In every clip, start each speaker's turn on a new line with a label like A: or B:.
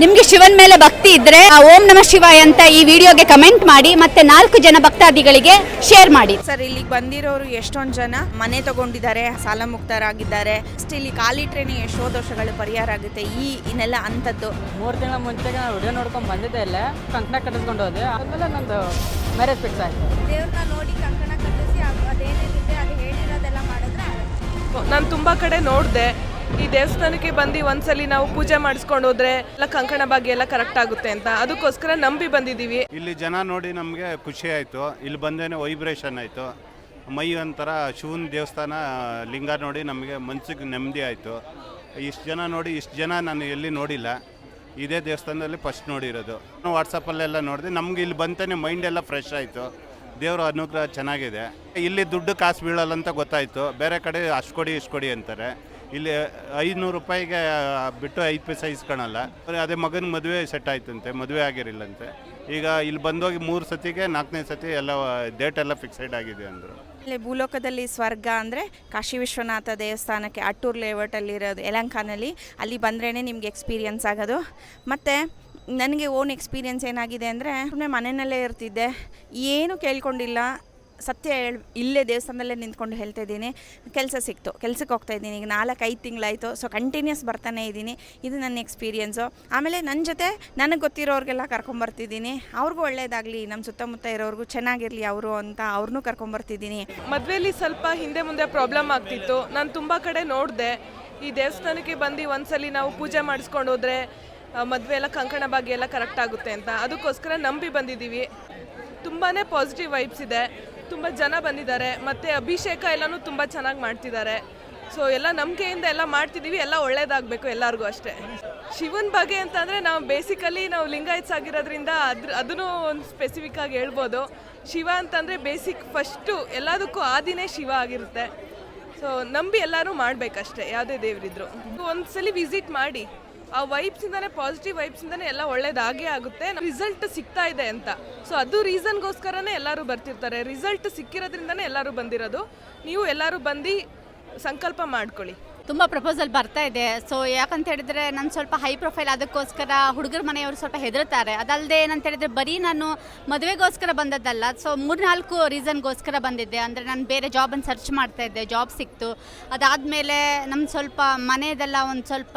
A: ನಿಮ್ಗೆ ಶಿವನ್ ಮೇಲೆ ಭಕ್ತಿ ಇದ್ರೆ ಆ ಓಂ ನಮ ಶಿವಾಯ ಅಂತ ಈ ವಿಡಿಯೋಗೆ ಕಮೆಂಟ್ ಮಾಡಿ ಮತ್ತೆ ನಾಲ್ಕು ಜನ ಭಕ್ತಾದಿಗಳಿಗೆ ಶೇರ್ ಮಾಡಿ.
B: ಸರ್ ಇಲ್ಲಿಗೆ ಬಂದಿರೋರು ಎಷ್ಟೊಂದು ಜನ ಮನೆ ತಗೊಂಡಿದ್ದಾರೆ ಸಾಲ ಮುಕ್ತರಾಗಿದ್ದಾರೆ. ಸ್ಟಿಲ್ಲಿ ಖಾಲಿ ಟ್ರೈನಿಗೆ ಎಷ್ಟೋ ದೋಷಗಳು ಪರಿಹಾರ ಆಗುತ್ತೆ ಈ ಇನ್ನೆಲ್ಲ ಅಂತದ್ದು
C: ಮೂರು ತಿಂಗಳ ಮುಂಚೆ ನಾನು ವಿಡಿಯೋ ನೋಡ್ಕೊಂಡು ಬಂದಿದ್ದೆ ಇಲ್ಲ ಕಂಕಣ ಕಟ್ಟಿಸ್ಕೊಂಡು ಹೋದೆ. ಆಮೇಲೆ ನಂದು ಮ್ಯಾರೇಜ್ ಫಿಕ್ಸ್ ಆಯ್ತು.
D: ದೇವ್ರನ್ನ ನೋಡಿ ಕಂಕಣ ಕಟ್ಟಿಸಿ ಅದೇನೇನಿದೆ ಅದು ಹೇಳಿರೋದೆಲ್ಲ ಮಾಡಿದ್ರೆ
E: ನಾನು ತುಂಬಾ ಕಡೆ ನೋಡಿದೆ. ಈ ದೇವಸ್ಥಾನಕ್ಕೆ ಬಂದು ಒಂದ್ಸಲಿ ನಾವು ಪೂಜೆ ಮಾಡಿಸ್ಕೊಂಡು ಹೋದ್ರೆ ಎಲ್ಲ ಕಂಕಣ ಭಾಗ್ಯ ಎಲ್ಲ ಕರೆಕ್ಟ್ ಆಗುತ್ತೆ ಅಂತ. ಅದಕ್ಕೋಸ್ಕರ ನಂಬಿ ಬಂದಿದ್ದೀವಿ.
F: ಇಲ್ಲಿ ಜನ ನೋಡಿ ನಮಗೆ ಖುಷಿ ಆಯಿತು. ಇಲ್ಲಿ ಬಂದೇನೆ ವೈಬ್ರೇಷನ್ ಆಯಿತು. ಮೈ ಒಂಥರ ಶಿವನ ದೇವಸ್ಥಾನ ಲಿಂಗ ನೋಡಿ ನಮಗೆ ಮನ್ಸಿಗೆ ನೆಮ್ಮದಿ ಆಯಿತು. ಇಷ್ಟು ಜನ ನೋಡಿ, ಇಷ್ಟು ಜನ ನಾನು ಎಲ್ಲಿ ನೋಡಿಲ್ಲ. ಇದೇ ದೇವಸ್ಥಾನದಲ್ಲಿ ಫಸ್ಟ್ ನೋಡಿರೋದು. ವಾಟ್ಸಪ್ಪಲ್ಲೆಲ್ಲ ನೋಡಿದೆ, ನಮ್ಗೆ ಇಲ್ಲಿ ಬಂತಾನೆ ಮೈಂಡ್ ಎಲ್ಲ ಫ್ರೆಶ್ ಆಯಿತು. ದೇವರ ಅನುಗ್ರಹ ಚೆನ್ನಾಗಿದೆ. ಇಲ್ಲಿ ದುಡ್ಡು ಕಾಸು ಬೀಳಲ್ಲ ಅಂತ ಗೊತ್ತಾಯಿತು. ಬೇರೆ ಕಡೆ ಅಷ್ಟು ಕೊಡಿ ಇಷ್ಟು ಕೊಡಿ ಅಂತಾರೆ. ಇಲ್ಲಿ ಐನೂರು ರೂಪಾಯಿಗೆ ಬಿಟ್ಟು ಐದು ಪೈಸೆ ಇಸ್ಕೊಳಲ್ಲ. ಅದೇ ಮಗನ ಮದುವೆ ಸೆಟ್ ಆಯ್ತಂತೆ, ಮದುವೆ ಆಗಿರಲಿಲ್ಲಂತೆ. ಈಗ ಇಲ್ಲಿ ಬಂದೋಗಿ ಮೂರು ಸತಿಗೆ ನಾಲ್ಕನೇ ಸತಿ ಎಲ್ಲ ಡೇಟ್ ಎಲ್ಲ ಫಿಕ್ಸೆಡ್ ಆಗಿದೆ ಅಂದರು.
B: ಇಲ್ಲಿ ಭೂಲೋಕದಲ್ಲಿ ಸ್ವರ್ಗ ಅಂದರೆ ಕಾಶಿ ವಿಶ್ವನಾಥ ದೇವಸ್ಥಾನಕ್ಕೆ ಅಟ್ಟೂರ್ ಲೇಔಟಲ್ಲಿರೋದು ಯಲಂಕಾನಲ್ಲಿ. ಅಲ್ಲಿ ಬಂದ್ರೇ ನಿಮ್ಗೆ ಎಕ್ಸ್ಪೀರಿಯನ್ಸ್ ಆಗೋದು. ಮತ್ತು ನನಗೆ ಓನ್ ಎಕ್ಸ್ಪೀರಿಯನ್ಸ್ ಏನಾಗಿದೆ ಅಂದರೆ ಸುಮ್ಮನೆ ಮನೆಯಲ್ಲೇ ಇರ್ತಿದ್ದೆ. ಏನು ಕೇಳ್ಕೊಂಡಿಲ್ಲ. ಸತ್ಯ ಹೇಳಿ, ಇಲ್ಲೇ ದೇವಸ್ಥಾನದಲ್ಲೇ ನಿಂತ್ಕೊಂಡು ಹೇಳ್ತಾ ಇದ್ದೀನಿ. ಕೆಲಸ ಸಿಕ್ತು. ಕೆಲಸಕ್ಕೆ ಹೋಗ್ತಾ ಇದ್ದೀನಿ. ಈಗ ನಾಲ್ಕು ಐದು ತಿಂಗಳಾಯಿತು. ಸೊ ಕಂಟಿನ್ಯೂಸ್ ಬರ್ತಾನೆ ಇದ್ದೀನಿ. ಇದು ನನ್ನ ಎಕ್ಸ್ಪೀರಿಯೆನ್ಸು ಆಮೇಲೆ ನನ್ನ ಜೊತೆ ನನಗೆ ಗೊತ್ತಿರೋರಿಗೆಲ್ಲ ಕರ್ಕೊಂಬರ್ತಿದ್ದೀನಿ. ಅವ್ರಿಗೂ ಒಳ್ಳೇದಾಗಲಿ. ನಮ್ಮ ಸುತ್ತಮುತ್ತ ಇರೋರಿಗೂ ಚೆನ್ನಾಗಿರಲಿ ಅವರು ಅಂತ ಅವ್ರನ್ನೂ ಕರ್ಕೊಂಬರ್ತಿದ್ದೀನಿ.
E: ಮದುವೆಯಲ್ಲಿ ಸ್ವಲ್ಪ ಹಿಂದೆ ಮುಂದೆ ಪ್ರಾಬ್ಲಮ್ ಆಗ್ತಿತ್ತು. ನಾನು ತುಂಬ ಕಡೆ ನೋಡಿದೆ. ಈ ದೇವಸ್ಥಾನಕ್ಕೆ ಬಂದು ಒಂದ್ಸಲಿ ನಾವು ಪೂಜೆ ಮಾಡಿಸ್ಕೊಂಡು ಹೋದ್ರೆ ಮದುವೆ ಎಲ್ಲ ಕಂಕಣ ಭಾಗ್ಯ ಎಲ್ಲ ಕರೆಕ್ಟ್ ಆಗುತ್ತೆ ಅಂತ. ಅದಕ್ಕೋಸ್ಕರ ನಂಬಿ ಬಂದಿದ್ದೀವಿ. ತುಂಬಾ ಪಾಸಿಟಿವ್ ವೈಬ್ಸ್ ಇದೆ. ತುಂಬ ಜನ ಬಂದಿದ್ದಾರೆ, ಮತ್ತು ಅಭಿಷೇಕ ಎಲ್ಲನೂ ತುಂಬ ಚೆನ್ನಾಗಿ ಮಾಡ್ತಿದ್ದಾರೆ. ಸೊ ಎಲ್ಲ ನಂಬಿಕೆಯಿಂದ ಎಲ್ಲ ಮಾಡ್ತಿದ್ದೀವಿ ಎಲ್ಲ ಒಳ್ಳೇದಾಗಬೇಕು ಎಲ್ಲರಿಗೂ ಅಷ್ಟೇ. ಶಿವನ ಬಗ್ಗೆ ಅಂತಂದರೆ ನಾವು ಬೇಸಿಕಲಿ ನಾವು ಲಿಂಗಾಯತ್ಸ್ ಆಗಿರೋದ್ರಿಂದ ಅದ್ರ, ಅದನ್ನು ಒಂದು ಸ್ಪೆಸಿಫಿಕ್ ಆಗಿ ಹೇಳ್ಬೋದು. ಶಿವ ಅಂತಂದರೆ ಬೇಸಿಕ್ ಫಸ್ಟು ಎಲ್ಲದಕ್ಕೂ ಆದಿನೇ ಶಿವ ಆಗಿರುತ್ತೆ. ಸೊ ನಂಬಿ ಎಲ್ಲರೂ ಮಾಡಬೇಕಷ್ಟೇ, ಯಾವುದೇ ದೇವರಿದ್ರು. ಒಂದು ಸಲ ವಿಸಿಟ್ ಮಾಡಿ. ಆ ವೈಬ್ಸಿಂದಾನೆ ಪಾಸಿಟಿವ್ ವೈಬ್ಸಿಂದಾನೆ ಎಲ್ಲ ಒಳ್ಳೇದಾಗೇ ಆಗುತ್ತೆ. ರಿಸಲ್ಟ್ ಸಿಗ್ತಾ ಇದೆ ಅಂತ. ಸೊ ಅದು ರೀಸನ್ಗೋಸ್ಕರನೇ ಎಲ್ಲರೂ ಬರ್ತಿರ್ತಾರೆ. ರಿಸಲ್ಟ್ ಸಿಕ್ಕಿರೋದ್ರಿಂದನೇ ಎಲ್ಲರೂ ಬಂದಿರೋದು. ನೀವು ಎಲ್ಲರೂ ಬಂದು ಸಂಕಲ್ಪ ಮಾಡ್ಕೊಳ್ಳಿ.
A: ತುಂಬ ಪ್ರಪೋಸಲ್ ಬರ್ತಾ ಇದೆ. ಸೊ ಯಾಕಂತ ಹೇಳಿದ್ರೆ ನಾನು ಸ್ವಲ್ಪ ಹೈ ಪ್ರೊಫೈಲ್ ಅದಕ್ಕೋಸ್ಕರ ಹುಡುಗರ ಮನೆಯವರು ಸ್ವಲ್ಪ ಹೆದರ್ತಾರೆ. ಅದಲ್ಲದೆ ಏನಂತ ಹೇಳಿದ್ರೆ ಬರೀ ನಾನು ಮದುವೆಗೋಸ್ಕರ ಬಂದದ್ದಲ್ಲ. ಸೊ ಮೂರ್ನಾಲ್ಕು ರೀಸನ್ಗೋಸ್ಕರ ಬಂದಿದ್ದೆ. ಅಂದರೆ ನಾನು ಬೇರೆ ಜಾಬನ್ನು ಸರ್ಚ್ ಮಾಡ್ತಾ ಇದ್ದೆ. ಜಾಬ್ ಸಿಕ್ತು. ಅದಾದಮೇಲೆ ನಮ್ಮ ಸ್ವಲ್ಪ ಮನೆಯದೆಲ್ಲ ಒಂದು ಸ್ವಲ್ಪ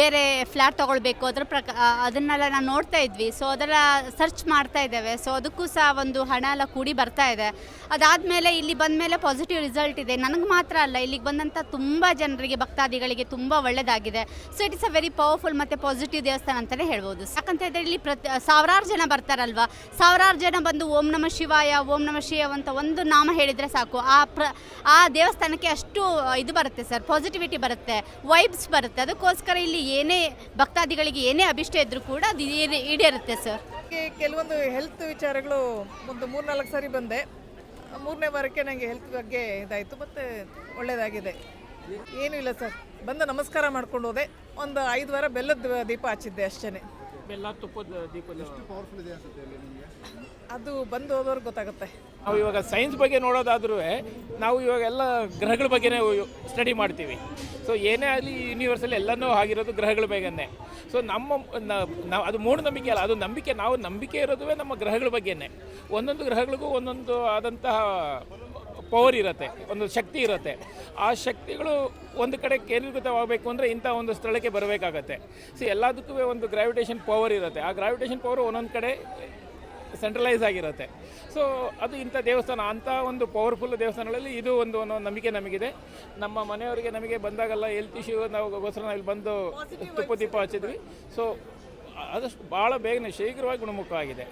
A: ಬೇರೆ ಫ್ಲ್ಯಾಟ್ ತೊಗೊಳ್ಬೇಕು. ಅದ್ರ ಪ್ರಕ ಅದನ್ನೆಲ್ಲ ನಾನು ನೋಡ್ತಾ ಇದ್ವಿ. ಸೊ ಅದರ ಸರ್ಚ್ ಮಾಡ್ತಾ ಇದ್ದೇವೆ. ಸೊ ಅದಕ್ಕೂ ಸಹ ಒಂದು ಹಣ ಎಲ್ಲ ಕೂಡಿ ಬರ್ತಾ ಇದೆ. ಅದಾದಮೇಲೆ ಇಲ್ಲಿ ಬಂದ ಮೇಲೆ ಪಾಸಿಟಿವ್ ರಿಸಲ್ಟ್ ಇದೆ. ನನಗೆ ಮಾತ್ರ ಅಲ್ಲ, ಇಲ್ಲಿಗೆ ಬಂದಂಥ ತುಂಬ ಜನರಿಗೆ ಭಕ್ತಾದಿಗಳಿಗೆ ತುಂಬ ಒಳ್ಳೆಯದಾಗಿದೆ so it is a very powerful ಮತ್ತು ಪಾಸಿಟಿವ್ ದೇವಸ್ಥಾನ ಅಂತಲೇ ಹೇಳ್ಬೋದು. ಯಾಕಂತ ಹೇಳಿದ್ರೆ ಇಲ್ಲಿ ಪ್ರತಿ, ಸಾವಿರಾರು ಜನ ಬರ್ತಾರಲ್ವಾ? ಸಾವಿರಾರು ಜನ ಬಂದು ಓಂ ನಮ ಶಿವಾಯ, ಓಂ ನಮ ಶಿವ ಅಂತ ಒಂದು ನಾಮ ಹೇಳಿದರೆ ಸಾಕು. ಆ ಪ್ರ, ಆ ದೇವಸ್ಥಾನಕ್ಕೆ ಅಷ್ಟು ಇದು ಬರುತ್ತೆ ಸರ್ ಪಾಸಿಟಿವಿಟಿ ಬರುತ್ತೆ ವೈಬ್ಸ್ ಬರುತ್ತೆ. ಅದಕ್ಕೋಸ್ಕರ ಇಲ್ಲಿ ಏನೇ ಭಕ್ತಾದಿಗಳಿಗೆ ಏನೇ ಅಭಿಷ್ಟ ಇದ್ದರೂ ಕೂಡ ಅದು ಈಡೇ- ಈಡೇರುತ್ತೆ ಸರ್.
G: ಕೆಲವೊಂದು ಹೆಲ್ತ್ ವಿಚಾರಗಳು ಒಂದು ಮೂರ್ನಾಲ್ಕು ಸಾರಿ ಬಂದೆ. ಮೂರನೇ ವಾರಕ್ಕೆ ನನಗೆ ಹೆಲ್ತ್ ಬಗ್ಗೆ ಇದಾಯಿತು, ಮತ್ತು ಒಳ್ಳೆಯದಾಗಿದೆ ಏನೂ ಇಲ್ಲ ಸರ್. ಬಂದು ನಮಸ್ಕಾರ ಮಾಡ್ಕೊಂಡು ಹೋದೆ. ಒಂದು ಐದು ವಾರ ಬೆಲ್ಲದ ದೀಪ ಹಚ್ಚಿದ್ದೆ ಅಷ್ಟೇ
C: ಬೆಲ್ಲ ತುಪ್ಪದ ದೀಪದ
G: ಅದು ಬಂದು ಹೋದವ್ರಿಗೆ ಗೊತ್ತಾಗುತ್ತೆ.
H: ನಾವು ಇವಾಗ ಸೈನ್ಸ್ ಬಗ್ಗೆ ನೋಡೋದಾದ್ರೂ ನಾವು ಇವಾಗ ಎಲ್ಲ ಗ್ರಹಗಳ ಬಗ್ಗೆನೇ ಸ್ಟಡಿ ಮಾಡ್ತೀವಿ. ಸೊ ಏನೇ ಆಗಲಿ ಯೂನಿವರ್ಸಲ್ಲಿ ಎಲ್ಲನೂ ಆಗಿರೋದು ಗ್ರಹಗಳ ಬಗ್ಗೆನೇ. ಸೊ ನಮ್ಮ ನಾವು ಅದು ಮೂಢನಂಬಿಕೆ ಅಲ್ಲ ಅದು ನಂಬಿಕೆ ನಾವು ನಂಬಿಕೆ ಇರೋದುವೇ ನಮ್ಮ ಗ್ರಹಗಳ ಬಗ್ಗೆನೇ. ಒಂದೊಂದು ಗ್ರಹಗಳಿಗೂ ಒಂದೊಂದು ಆದಂತಹ ಪವರ್ ಇರುತ್ತೆ, ಒಂದು ಶಕ್ತಿ ಇರುತ್ತೆ. ಆ ಶಕ್ತಿಗಳು ಒಂದು ಕಡೆ ಕೇಂದ್ರೀಕೃತವಾಗಬೇಕು ಅಂದರೆ ಇಂಥ ಒಂದು ಸ್ಥಳಕ್ಕೆ ಬರಬೇಕಾಗತ್ತೆ. ಸೊ ಎಲ್ಲದಕ್ಕೂ ಒಂದು ಗ್ರಾವಿಟೇಷನ್ ಪವರ್ ಇರುತ್ತೆ. ಆ ಗ್ರಾವಿಟೇಷನ್ ಪವರ್ ಒಂದೊಂದು ಕಡೆ ಸೆಂಟ್ರಲೈಸ್ ಆಗಿರುತ್ತೆ. ಸೊ ಅದು ಇಂಥ ದೇವಸ್ಥಾನ, ಅಂಥ ಒಂದು ಪವರ್ಫುಲ್ ದೇವಸ್ಥಾನಗಳಲ್ಲಿ ಇದು ಒಂದು ನಂಬಿಕೆ ನಮಗಿದೆ. ನಮ್ಮ ಮನೆಯವರಿಗೆ ನಮಗೆ ಬಂದಾಗೆಲ್ಲ ಹೆಲ್ತ್ ಇಶ್ಯೂ ನಾವುಗೋಸ್ಕರ ನಾವು ಇಲ್ಲಿ ಬಂದು ತುಪ್ಪ ದೀಪ ಹಚ್ಚಿದ್ವಿ. ಸೊ ಆದಷ್ಟು ಭಾಳ ಬೇಗನೆ ಶೀಘ್ರವಾಗಿ ಗುಣಮುಖವಾಗಿದೆ.